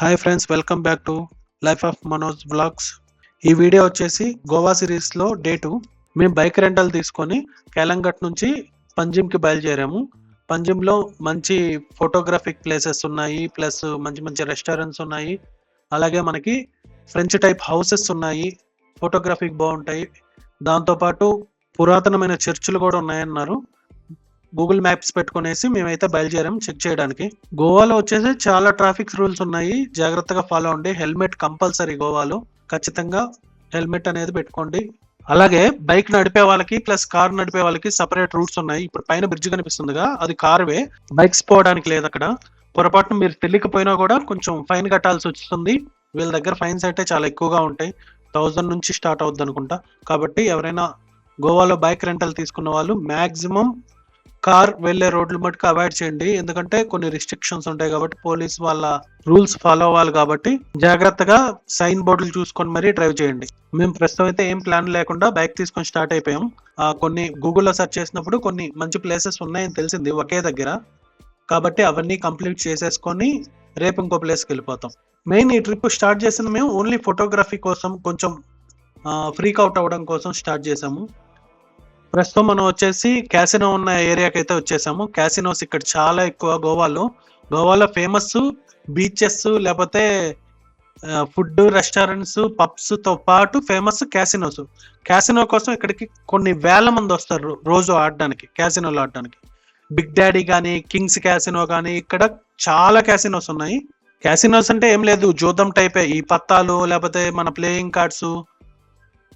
Hi friends welcome back to life of Manoj vlogs ఈ video వచ్చేసి గోవా సిరీస్లో day two మేము బైక్ రెంటల్ తీసుకొని కేలంగట్ నుంచి పంజిమ్కి బయలుదేరాము. పంజిమ్లో మంచి ఫోటోగ్రాఫిక్ ప్లేసెస్ ఉన్నాయి ప్లస్ మంచి మంచి రెస్టారెంట్స్ ఉన్నాయి. అలాగే మనకి ఫ్రెంచ్ టైప్ హౌసెస్ ఉన్నాయి ఫోటోగ్రఫీకి బాగుంటాయి. దాంతోపాటు పురాతనమైన చర్చిలు కూడా ఉన్నాయన్నారు. గూగుల్ మ్యాప్స్ పెట్టుకునేసి మేమైతే బయలుదేరాం చెక్ చేయడానికి. గోవాలో వచ్చేసి చాలా ట్రాఫిక్ రూల్స్ ఉన్నాయి. జాగ్రత్తగా ఫాలో అండి హెల్మెట్ కంపల్సరీ గోవాలో. ఖచ్చితంగా హెల్మెట్ అనేది పెట్టుకోండి. అలాగే బైక్ నడిపే వాళ్ళకి ప్లస్ కార్ నడిపే వాళ్ళకి సపరేట్ రూట్స్ ఉన్నాయి. ఇప్పుడు పైన బ్రిడ్జ్ కనిపిస్తుందిగా. అది కార్వే బైక్స్ పోవడానికి లేదు అక్కడ. పొరపాటున మీరు తెలియకపోయినా కూడా కొంచెం ఫైన్ కట్టాల్సి వస్తుంది. వీళ్ళ దగ్గర ఫైన్స్ అయితే చాలా ఎక్కువగా ఉంటాయి. థౌజండ్ నుంచి స్టార్ట్ అవుద్ది అనుకుంటా. కాబట్టి ఎవరైనా గోవాలో బైక్ రెంటల్ తీసుకున్న వాళ్ళు మ్యాక్సిమం కార్ వెళ్ళే రోడ్లు మటుకు అవాయిడ్ చేయండి. ఎందుకంటే కొన్ని రిస్ట్రిక్షన్స్ ఉంటాయి కాబట్టి పోలీస్ వాళ్ళ రూల్స్ ఫాలో అవ్వాలి కాబట్టి జాగ్రత్తగా సైన్ బోర్డులు చూసుకొని మరీ డ్రైవ్ చేయండి. మేము ప్రస్తుతం అయితే ఏం ప్లాన్ లేకుండా బైక్ తీసుకొని స్టార్ట్ అయిపోయాం. ఆ, కొన్ని గూగుల్లో సెర్చ్ చేసినప్పుడు కొన్ని మంచి ప్లేసెస్ ఉన్నాయని తెలిసింది ఒకే దగ్గర. కాబట్టి అవన్నీ కంప్లీట్ చేసేసుకొని రేపు ఇంకో ప్లేస్కి వెళ్ళిపోతాం. మెయిన్ ఈ ట్రిప్ స్టార్ట్ చేసిన మేము ఓన్లీ ఫోటోగ్రఫీ కోసం కొంచెం ఫ్రీక్ అవుట్ అవ్వడం కోసం స్టార్ట్ చేసాము. ప్రస్తుతం మనం వచ్చేసి క్యాసినో ఉన్న ఏరియాకి అయితే వచ్చేసాము. క్యాసినోస్ ఇక్కడ చాలా ఎక్కువ. గోవాలో గోవాలో ఫేమస్ బీచెస్ లేకపోతే ఫుడ్ రెస్టారెంట్స్ పబ్స్తో పాటు ఫేమస్ క్యాసినోస్ క్యాసినో కోసం ఇక్కడికి కొన్ని వేల మంది వస్తారు రోజు ఆడడానికి క్యాసినోలు ఆడడానికి. బిగ్ డాడీ కానీ కింగ్స్ క్యాసినో కానీ ఇక్కడ చాలా క్యాసినోస్ ఉన్నాయి. క్యాసినోస్ అంటే ఏం లేదు జూదం టైపే ఈ పత్తాలు లేకపోతే మన ప్లేయింగ్ కార్డ్స్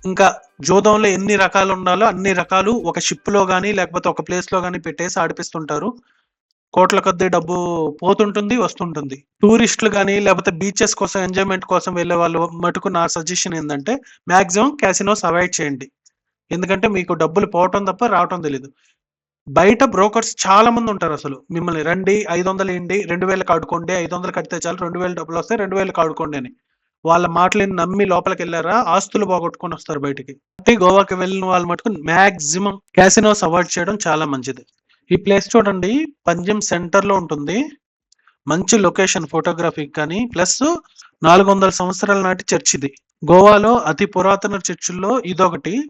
ఇంకా జూదంలో ఎన్ని రకాలు ఉండాలో అన్ని రకాలు ఒక షిప్లో కానీ లేకపోతే ఒక ప్లేస్లో కానీ పెట్టేసి ఆడిపిస్తుంటారు. కోట్ల కొద్దీ డబ్బు పోతుంటుంది వస్తుంటుంది. టూరిస్టులు కానీ లేకపోతే బీచెస్ కోసం ఎంజాయ్మెంట్ కోసం వెళ్ళే వాళ్ళు మటుకు నా సజెషన్ ఏంటంటే మాక్సిమం క్యాసినోస్ అవాయిడ్ చేయండి. ఎందుకంటే మీకు డబ్బులు పోవటం తప్ప రావటం తెలియదు బయట బ్రోకర్స్ చాలా మంది ఉంటారు అసలు. మిమ్మల్ని రండి ఐదు వందలు ఇండి రెండు వేలు కాడుకోండి ఐదు వందలు కడితే చాలు రెండు వేలు డబ్బులు వస్తే రెండు వేలు కాడుకోండి అని. వాళ్ళ మాటలని నమ్మి లోపలికి వెళ్ళారా ఆస్తులు పోగొట్టుకొని వస్తారు బయటికి. గోవాకి వెళ్ళిన వాళ్ళు మటుకు మాక్సిమం క్యాసినోస్ అవాయిడ్ చేయడం చాలా మంచిది. ఈ ప్లేస్ చూడండి పంజం సెంటర్లో ఉంటుంది. మంచి లొకేషన్ ఫోటోగ్రఫీకి కానీ ప్లస్ నాలుగు వందల సంవత్సరాల నాటి చర్చ్ ఇది. గోవాలో అతి పురాతన చర్చిల్లో ఇదొకటి.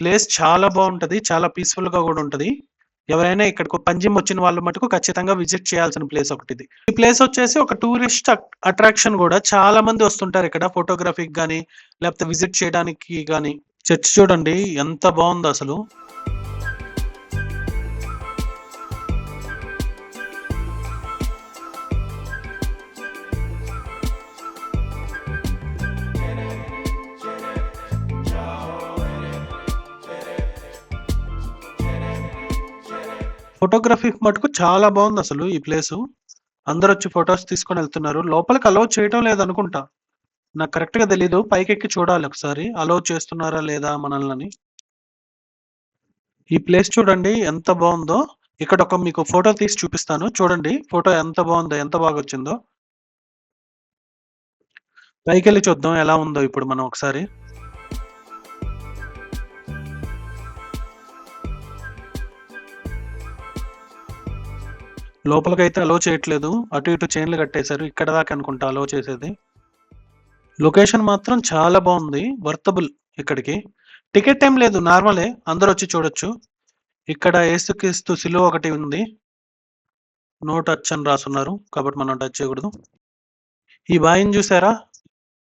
ప్లేస్ చాలా బాగుంటది చాలా పీస్ఫుల్గా కూడా ఉంటది. ఎవరైనా ఇక్కడికి పంజిం వచ్చిన వాళ్ళు మటుకు ఖచ్చితంగా విజిట్ చేయాల్సిన ప్లేస్ ఒకటి ఇది ఈ ప్లేస్ వచ్చేసి ఒక టూరిస్ట్ అట్రాక్షన్ కూడా చాలా మంది వస్తుంటారు ఇక్కడ ఫోటోగ్రఫీకి కానీ లేకపోతే విజిట్ చేయడానికి కానీ చర్చ్ చూడండి ఎంత బాగుందో అసలు. ఫోటోగ్రఫీ మటుకు చాలా బాగుంది అసలు ఈ ప్లేస్ అందరు వచ్చి ఫొటోస్ తీసుకొని వెళ్తున్నారు. లోపలికి అలౌ చేయటం లేదనుకుంటా నాకు కరెక్ట్గా తెలీదు. పైకెక్కి చూడాలి ఒకసారి. అలౌ చేస్తున్నారా లేదా మనల్ని? ఈ ప్లేస్ చూడండి ఎంత బాగుందో. ఇక్కడ ఒక మీకు ఫోటో తీసి చూపిస్తాను. చూడండి ఫోటో ఎంత బాగుందో ఎంత బాగా వచ్చిందో. పైకి వెళ్ళి చూద్దాం ఎలా ఉందో ఇప్పుడు మనం ఒకసారి. లోపలికైతే అలో చేయట్లేదు. అటు ఇటు చైన్లు కట్టేశారు. ఇక్కడ దాకా అనుకుంటా అలో చేసేది. లొకేషన్ మాత్రం చాలా బాగుంది. వర్తబుల్ ఇక్కడికి. టికెట్ ఏం లేదు. నార్మలే అందరూ వచ్చి చూడొచ్చు. ఇక్కడ ఏసుక్రీస్తు సిలువ ఒకటి ఉంది. నో టచ్ అని రాసున్నారు. కాబట్టి మనం టచ్ చేయకూడదు. ఈ బాయిని చూసారా?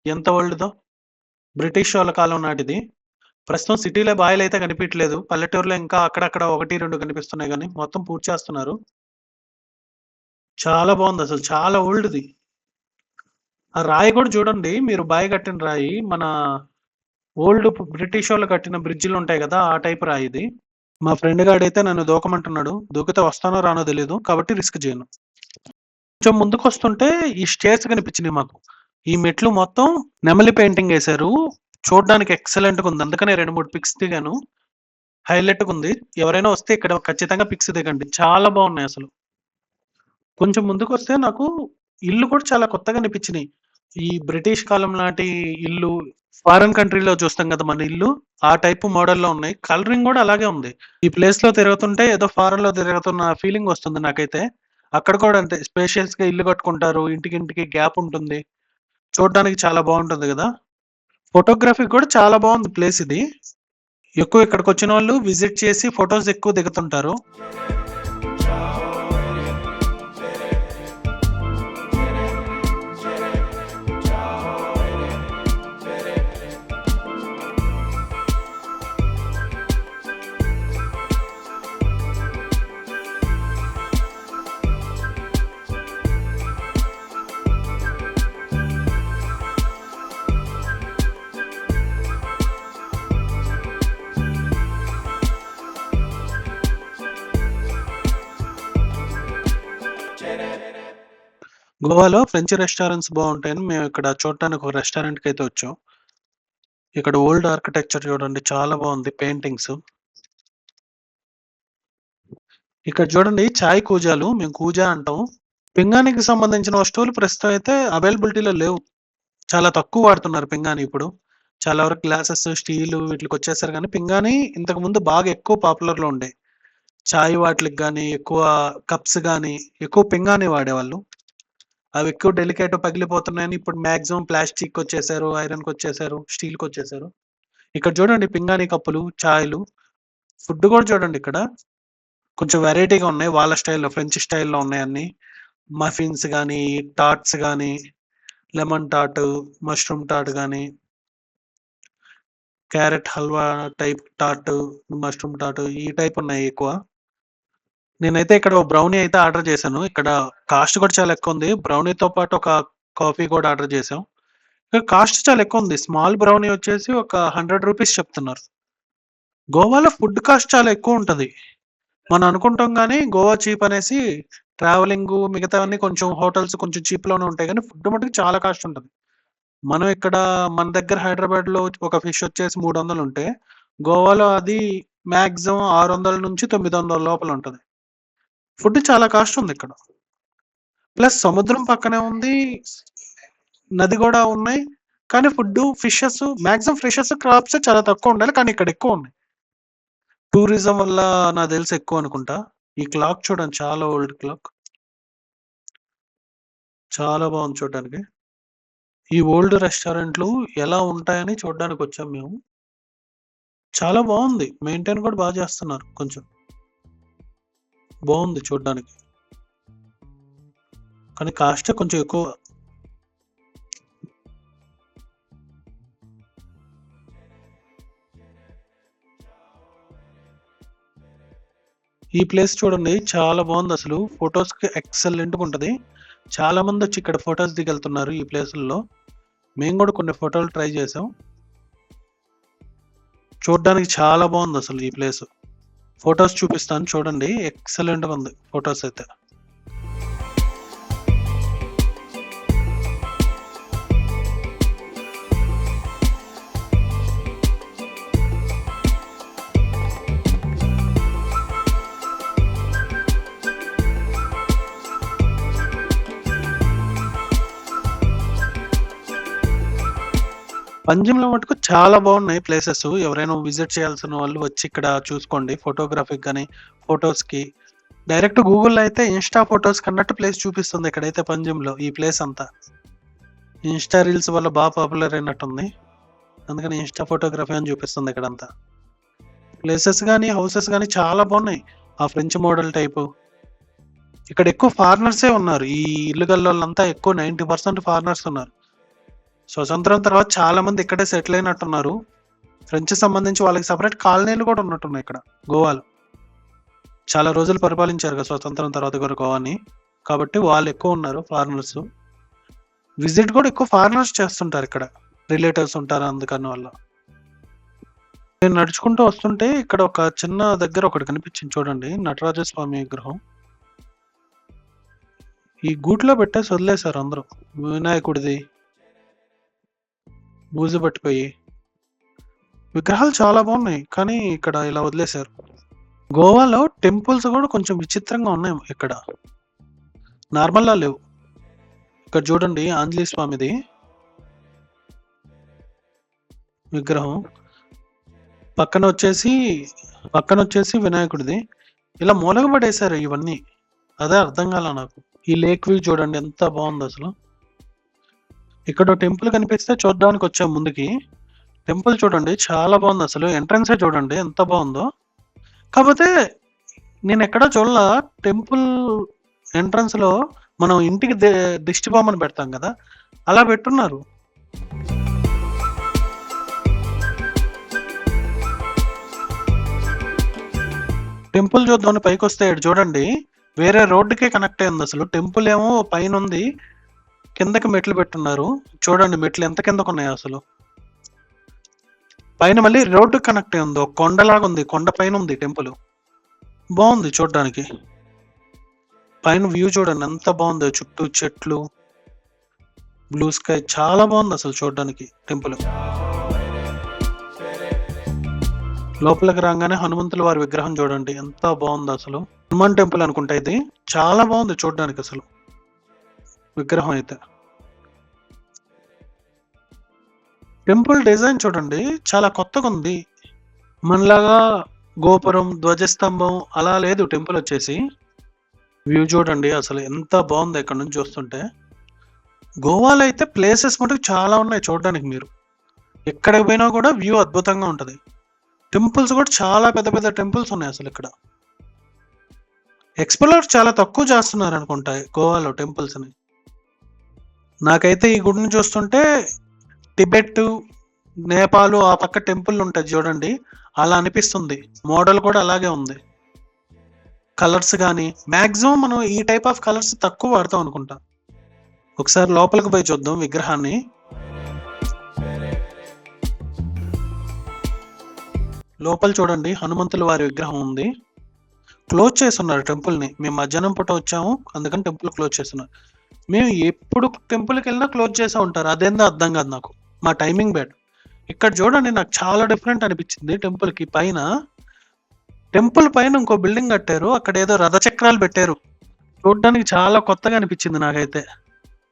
ఎంత ఓల్డ్దో బ్రిటిష్ వాళ్ళ కాలం నాటిది. ప్రస్తుతం సిటీలో బాయిలు అయితే కనిపించలేదు పల్లెటూరులో ఇంకా అక్కడక్కడ ఒకటి రెండు కనిపిస్తున్నాయి కానీ మొత్తం పూర్తి చేస్తున్నారు. చాలా బాగుంది అసలు చాలా ఓల్డ్ది. ఆ రాయి కూడా చూడండి మీరు బాయి కట్టిన రాయి మన ఓల్డ్ బ్రిటిష్ వాళ్ళు కట్టిన బ్రిడ్జిలు ఉంటాయి కదా ఆ టైప్ రాయి ఇది మా ఫ్రెండ్ గాడైతే నన్ను దూకమంటున్నాడు దూకితే వస్తానో రానో తెలియదు కాబట్టి రిస్క్ చేయను. కొంచెం ముందుకు వస్తుంటే ఈ స్టేర్స్ కనిపించినాయి మాకు. ఈ మెట్లు మొత్తం నెమలి పెయింటింగ్ వేశారు. చూడడానికి ఎక్సలెంట్గా ఉంది. అందుకనే రెండు మూడు పిక్స్ దిగాను. హైలైట్గా ఉంది. ఎవరైనా వస్తే ఇక్కడ ఖచ్చితంగా పిక్స్ దిగండి. చాలా బాగున్నాయి అసలు. కొంచెం ముందుకు వస్తే నాకు ఇల్లు కూడా చాలా కొత్తగా అనిపించినాయి. ఈ బ్రిటిష్ కాలం నాటి ఇల్లు ఫారెన్ కంట్రీలో చూస్తాం కదా మన ఇల్లు ఆ టైప్ మోడల్లో ఉన్నాయి. కలరింగ్ కూడా అలాగే ఉంది. ఈ ప్లేస్లో తిరుగుతుంటే ఏదో ఫారెన్లో తిరుగుతున్న ఫీలింగ్ వస్తుంది నాకైతే. అక్కడ కూడా అంతే స్పేషియస్గా ఇల్లు కట్టుకుంటారు ఇంటికి ఇంటికి గ్యాప్ ఉంటుంది. చూడడానికి చాలా బాగుంటుంది కదా. ఫోటోగ్రఫీ కూడా చాలా బాగుంది ప్లేస్ ఇది. ఎక్కువ ఇక్కడికి వచ్చిన వాళ్ళు విజిట్ చేసి ఫొటోస్ ఎక్కువ దిగుతుంటారు. గోవాలో ఫ్రెంచ్ రెస్టారెంట్స్ బాగుంటాయని మేము ఇక్కడ చూడటానికి ఒక రెస్టారెంట్కి అయితే వచ్చాం. ఇక్కడ ఓల్డ్ ఆర్కిటెక్చర్ చూడండి చాలా బాగుంది పెయింటింగ్స్. ఇక్కడ చూడండి చాయ్ కూజాలు మేము కూజా అంటాం. పింగానికి సంబంధించిన వస్తువులు ప్రస్తుతం అయితే అవైలబిలిటీలో లేవు. చాలా తక్కువ వాడుతున్నారు పింగాని ఇప్పుడు. చాలా వరకు గ్లాసెస్ స్టీల్ వీటికి వచ్చేసారు కానీ పింగాని ఇంతకు ముందు బాగా ఎక్కువ పాపులర్లో ఉండే. చాయ్ వాటికి కానీ ఎక్కువ కప్స్ కానీ ఎక్కువ పింగాని వాడేవాళ్ళు. అవి ఎక్కువ డెలికేట్ పగిలిపోతున్నాయని ఇప్పుడు మాక్సిమం ప్లాస్టిక్ వచ్చేసారు ఐరన్కి వచ్చేసారు స్టీల్కి వచ్చేసారు ఇక్కడ చూడండి పింగాణి కప్పులు ఛాయలు ఫుడ్ కూడా చూడండి ఇక్కడ. కొంచెం వెరైటీగా ఉన్నాయి వాళ్ళ స్టైల్లో ఫ్రెంచ్ స్టైల్లో ఉన్నాయి అన్ని. మఫిన్స్ కానీ టాట్స్ కానీ లెమన్ టాట్ మష్రూమ్ టాట్ కానీ carrot halwa type taught mushroom taught ఈ టైప్ ఉన్నాయి ఎక్కువ. నేనైతే ఇక్కడ బ్రౌనీ అయితే ఆర్డర్ చేశాను. ఇక్కడ కాస్ట్ కూడా చాలా ఎక్కువ ఉంది. బ్రౌనీతో పాటు ఒక కాఫీ కూడా ఆర్డర్ చేసాం ఇక్కడ కాస్ట్ చాలా ఎక్కువ ఉంది. స్మాల్ బ్రౌనీ వచ్చేసి ఒక హండ్రెడ్ రూపీస్ చెప్తున్నారు. గోవాలో ఫుడ్ కాస్ట్ చాలా ఎక్కువ ఉంటుంది. మనం అనుకుంటాం కానీ గోవా చీప్ అనేసి ట్రావెలింగ్ మిగతావన్నీ కొంచెం హోటల్స్ కొంచెం చీప్లోనే ఉంటాయి కానీ ఫుడ్ మటుకు చాలా కాస్ట్ ఉంటుంది. మనం ఇక్కడ మన దగ్గర హైదరాబాద్లో ఒక ఫిష్ వచ్చేసి మూడు వందలు ఉంటే గోవాలో అది మ్యాక్సిమం ఆరు వందల నుంచి తొమ్మిది వందల లోపల ఉంటుంది. ఫుడ్ చాలా కాస్ట్ ఉంది ఇక్కడ. ప్లస్ సముద్రం పక్కనే ఉంది నది కూడా ఉన్నాయి కానీ food fishes maximum fishes crops చాలా తక్కువ ఉండాలి కానీ ఇక్కడ ఎక్కువ ఉన్నాయి. టూరిజం వల్ల నాకు తెలిసి ఎక్కువ అనుకుంటా. ఈ క్లాక్ చూడండి చాలా ఓల్డ్ క్లాక్. చాలా బాగుంది చూడడానికి. ఈ ఓల్డ్ రెస్టారెంట్లు ఎలా ఉంటాయని చూడడానికి వచ్చాం మేము. చాలా బాగుంది. మెయింటైన్ కూడా బాగా చేస్తున్నారు కొంచెం. బాగుంది చూడడానికి. కానీ కాస్ట్ కొంచెం ఎక్కువ. ఈ ప్లేస్ చూడండి చాలా బాగుంది అసలు. ఫొటోస్కి ఎక్సలెంట్గా ఉంటుంది గా చాలా మంది వచ్చి ఇక్కడ ఫొటోస్ దిగెళ్తున్నారు ఈ ప్లేసుల్లో మేము కూడా కొన్ని ఫోటోలు ట్రై చేసాం చూడడానికి చాలా బాగుంది అసలు ఈ ప్లేస్ ఫొటోస్ చూపిస్తాను. చూడండి. ఎక్సలెంట్ ఉంది ఫొటోస్ అయితే. పంజిమ్లో మటుకు చాలా బాగున్నాయి ప్లేసెస్ ఎవరైనా విజిట్ చేయాల్సిన వాళ్ళు వచ్చి ఇక్కడ చూసుకోండి. ఫోటోగ్రఫీకి కానీ ఫొటోస్కి డైరెక్ట్ గూగుల్లో అయితే ఇన్స్టా ఫొటోస్ కన్నట్టు ప్లేస్ చూపిస్తుంది ఇక్కడైతే పంజిమ్లో ఈ ప్లేస్ అంతా. ఇన్స్టా రీల్స్ వల్ల బాగా పాపులర్ అయినట్టుంది. అందుకని ఇన్స్టా ఫోటోగ్రఫీ అని చూపిస్తుంది ఇక్కడంతా. ప్లేసెస్ కానీ హౌసెస్ కానీ చాలా బాగున్నాయి. ఆ ఫ్రెంచ్ మోడల్ టైపు ఇక్కడ ఎక్కువ ఫారినర్సే ఉన్నారు. ఈ ఇల్లు గల్లోళ్ళంతా ఎక్కువ నైంటీ పర్సెంట్ ఫారినర్స్ ఉన్నారు. స్వతంత్రం తర్వాత చాలా మంది ఇక్కడే సెటిల్ అయినట్టున్నారు. ఫ్రెంచ్ సంబంధించి వాళ్ళకి సపరేట్ కాలనీలు కూడా ఉన్నట్టున్నాయి ఇక్కడ గోవాలో. చాలా రోజులు పరిపాలించారు కదా స్వతంత్రం తర్వాత కూడా గోవాని. కాబట్టి వాళ్ళు ఎక్కువ ఉన్నారు ఫారినర్స్ విజిట్ కూడా ఎక్కువ ఫారినర్స్ చేస్తుంటారు ఇక్కడ. రిలేటివ్స్ ఉంటారు అందుకని వల్ల. నేను నడుచుకుంటూ వస్తుంటే ఇక్కడ ఒక చిన్న దగ్గర ఒకటి కనిపించింది చూడండి నటరాజ స్వామి విగ్రహం. ఈ గూట్లో పెట్టేసి వదిలేశారు అందరూ. వినాయకుడిది బూజు పట్టిపోయి విగ్రహాలు చాలా బాగున్నాయి కానీ ఇక్కడ ఇలా వదిలేశారు. గోవాలో టెంపుల్స్ కూడా కొంచెం విచిత్రంగా ఉన్నాయి ఇక్కడ. నార్మల్లా లేవు. ఇక్కడ చూడండి ఆంజనేయ స్వామిది విగ్రహం. పక్కన వచ్చేసి పక్కన వచ్చేసి వినాయకుడిది. ఇలా మూలగబడేశారు ఇవన్నీ. అదే అర్థం కాల నాకు. ఈ లేక్ వ్యూ చూడండి ఎంత బాగుంది అసలు. ఇక్కడ టెంపుల్ కనిపిస్తే చూడడానికి వచ్చాం ముందుకి. టెంపుల్ చూడండి చాలా బాగుంది అసలు. ఎంట్రన్సే చూడండి ఎంత బాగుందో. కాకపోతే నేను ఎక్కడా చూడాల టెంపుల్ ఎంట్రన్స్లో మనం ఇంటికి దిష్టి బొమ్మను పెడతాం కదా అలా పెట్టున్నారు. టెంపుల్ చూద్దామని పైకి వస్తే చూడండి వేరే రోడ్డుకే కనెక్ట్ అయింది అసలు. టెంపుల్ ఏమో పైన ఉంది కిందకి మెట్లు పెట్టున్నారు. చూడండి మెట్లు ఎంత కిందకు ఉన్నాయి అసలు. పైన మళ్ళీ రోడ్డు కనెక్ట్ అయి ఉంది. కొండలాగా ఉంది. కొండ పైన ఉంది టెంపుల్. బాగుంది చూడడానికి. పైన వ్యూ చూడండి ఎంత బాగుందో. చుట్టూ చెట్లు. బ్లూ స్కై చాలా బాగుంది అసలు చూడడానికి టెంపుల్. లోపలికి రాగానే హనుమంతుల వారి విగ్రహం చూడండి. ఎంత బాగుంది అసలు. హనుమాన్ టెంపుల్ అనుకుంటా ఇది. చాలా బాగుంది చూడడానికి అసలు. విగ్రహం అయితే. టెంపుల్ డిజైన్ చూడండి చాలా కొత్తగా ఉంది. మనలాగా గోపురం ధ్వజస్తంభం అలా లేదు టెంపుల్ వచ్చేసి. వ్యూ చూడండి అసలు ఎంత బాగుంది ఇక్కడ నుంచి చూస్తుంటే. గోవాలో అయితే ప్లేసెస్ మటుకు చాలా ఉన్నాయి చూడడానికి మీరు. ఎక్కడికి పోయినా కూడా వ్యూ అద్భుతంగా ఉంటుంది. టెంపుల్స్ కూడా చాలా పెద్ద పెద్ద టెంపుల్స్ ఉన్నాయి అసలు ఇక్కడ. ఎక్స్ప్లోర్ చాలా తక్కువ చేస్తున్నారు అనుకుంటా గోవాలో టెంపుల్స్ని. నాకైతే ఈ గుడిని చూస్తుంటే టిబెట్ నేపాల్ ఆ పక్క టెంపుల్ ఉంటుంది చూడండి. అలా అనిపిస్తుంది. మోడల్ కూడా అలాగే ఉంది. కలర్స్ కానీ మ్యాక్సిమం మనం ఈ టైప్ ఆఫ్ కలర్స్ తక్కువ వాడతాం అనుకుంటా. ఒకసారి లోపలికి పోయి చూద్దాం విగ్రహాన్ని. లోపల చూడండి హనుమంతుల వారి విగ్రహం ఉంది. క్లోజ్ చేస్తున్నారు టెంపుల్ని. మేము మధ్యాహ్నం పూట వచ్చాము అందుకని టెంపుల్ క్లోజ్ చేస్తున్నారు. మేము ఎప్పుడు టెంపుల్కి వెళ్ళినా క్లోజ్ చేసే ఉంటారు. అదేందో అర్థం కాదు నాకు. మా టైమింగ్ బ్యాడ్. ఇక్కడ చూడండి నాకు చాలా డిఫరెంట్ అనిపించింది టెంపుల్కి. పైన టెంపుల్ పైన ఇంకో బిల్డింగ్ కట్టారు. అక్కడ ఏదో రథచక్రాలు పెట్టారు. చూడడానికి చాలా కొత్తగా అనిపించింది నాకైతే.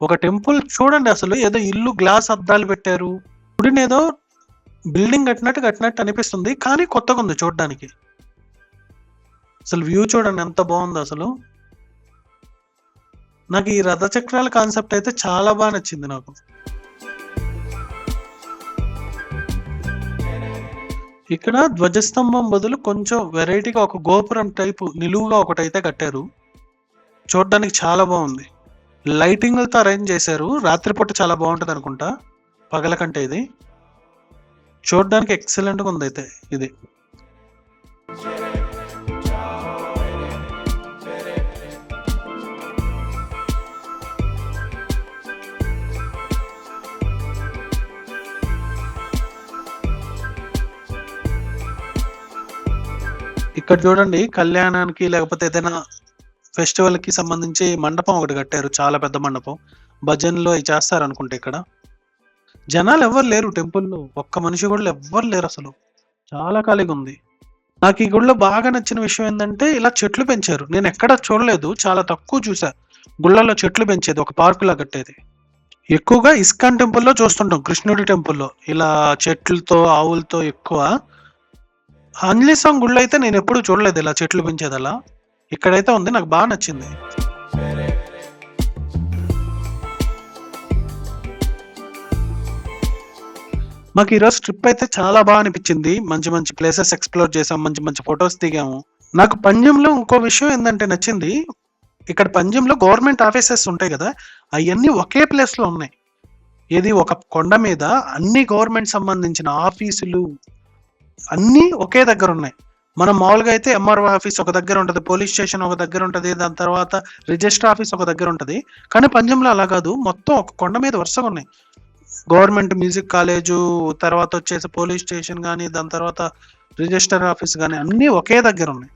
ఒక టెంపుల్ చూడండి అసలు. ఏదో ఇల్లు గ్లాస్ అద్దాలు పెట్టారు. గుడిని ఏదో బిల్డింగ్ కట్టినట్టు కట్టినట్టు అనిపిస్తుంది. కానీ కొత్తగా ఉంది చూడడానికి. అసలు వ్యూ చూడండి ఎంత బాగుందో అసలు. నాకు ఈ రథచక్రాల కాన్సెప్ట్ అయితే చాలా బాగా నచ్చింది నాకు. ఇక్కడ ధ్వజస్తంభం బదులు కొంచెం వెరైటీగా ఒక గోపురం టైపు నిలువుగా ఒకటైతే కట్టారు. చూడడానికి చాలా బాగుంది. లైటింగ్లతో అరేంజ్ చేశారు. రాత్రిపూట చాలా బాగుంటుంది అనుకుంటా. పగల కంటే ఇది. చూడడానికి ఎక్సలెంట్గా ఉంది అయితే ఇది. ఇక్కడ చూడండి కళ్యాణానికి లేకపోతే ఏదైనా ఫెస్టివల్కి సంబంధించి మండపం ఒకటి కట్టారు చాలా పెద్ద మండపం. భజనలో అవి చేస్తారు అనుకుంటే ఇక్కడ. జనాలు ఎవరు లేరు టెంపుల్లో. ఒక్క మనిషి కూడా ఎవ్వరు లేరు అసలు. చాలా ఖాళీగా ఉంది. నాకు ఈ గుడిలో బాగా నచ్చిన విషయం ఏంటంటే ఇలా చెట్లు పెంచారు. నేను ఎక్కడ చూడలేదు చాలా తక్కువ చూసా. గుళ్ళలో చెట్లు పెంచేది ఒక పార్కులా కట్టేది. ఎక్కువగా ఇస్కాన్ టెంపుల్లో చూస్తుంటాం కృష్ణుడి టెంపుల్లో. ఇలా చెట్లతో ఆవులతో ఎక్కువ. ఆంజనేయ గుళ్ళు అయితే నేను ఎప్పుడు చూడలేదు ఇలా చెట్లు పెంచేది అలా ఇక్కడైతే ఉంది నాకు బాగా నచ్చింది. మాకు ఈరోజు ట్రిప్ అయితే చాలా బాగా అనిపించింది. మంచి మంచి ప్లేసెస్ ఎక్స్ప్లోర్ చేసాం మంచి మంచి ఫొటోస్ దిగాము. నాకు పంజంలో ఇంకో విషయం ఏంటంటే నచ్చింది. ఇక్కడ పంజంలో గవర్నమెంట్ ఆఫీసెస్ ఉంటాయి కదా అవన్నీ ఒకే ప్లేస్లో ఉన్నాయి. ఇది ఒక కొండ మీద అన్ని గవర్నమెంట్ సంబంధించిన ఆఫీసులు అన్నీ ఒకే దగ్గర ఉన్నాయి. మనం మామూలుగా అయితే ఎంఆర్ఓ ఆఫీస్ ఒక దగ్గర ఉంటుంది పోలీస్ స్టేషన్ ఒక దగ్గర ఉంటుంది దాని తర్వాత రిజిస్టర్ ఆఫీస్ ఒక దగ్గర ఉంటుంది. కానీ పంజంలో అలా కాదు మొత్తం ఒక కొండ మీద వరుసగా ఉన్నాయి. గవర్నమెంట్ మ్యూజిక్ కాలేజు తర్వాత వచ్చేసి పోలీస్ స్టేషన్ కానీ దాని తర్వాత రిజిస్టర్ ఆఫీస్ కానీ అన్నీ ఒకే దగ్గర ఉన్నాయి.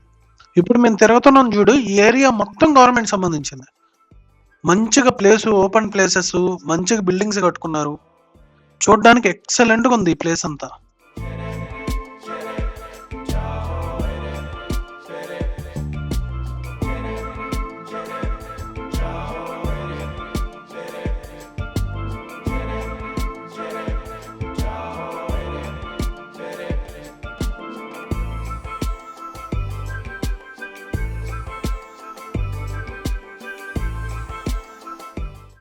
ఇప్పుడు మేము తిరుగుతున్నాం చూడు ఈ ఏరియా మొత్తం గవర్నమెంట్ సంబంధించింది. మంచిగా ప్లేసు ఓపెన్ ప్లేసెస్ మంచిగా బిల్డింగ్స్ కట్టుకున్నారు. చూడడానికి ఎక్సలెంట్గా ఉంది ఈ ప్లేస్ అంతా.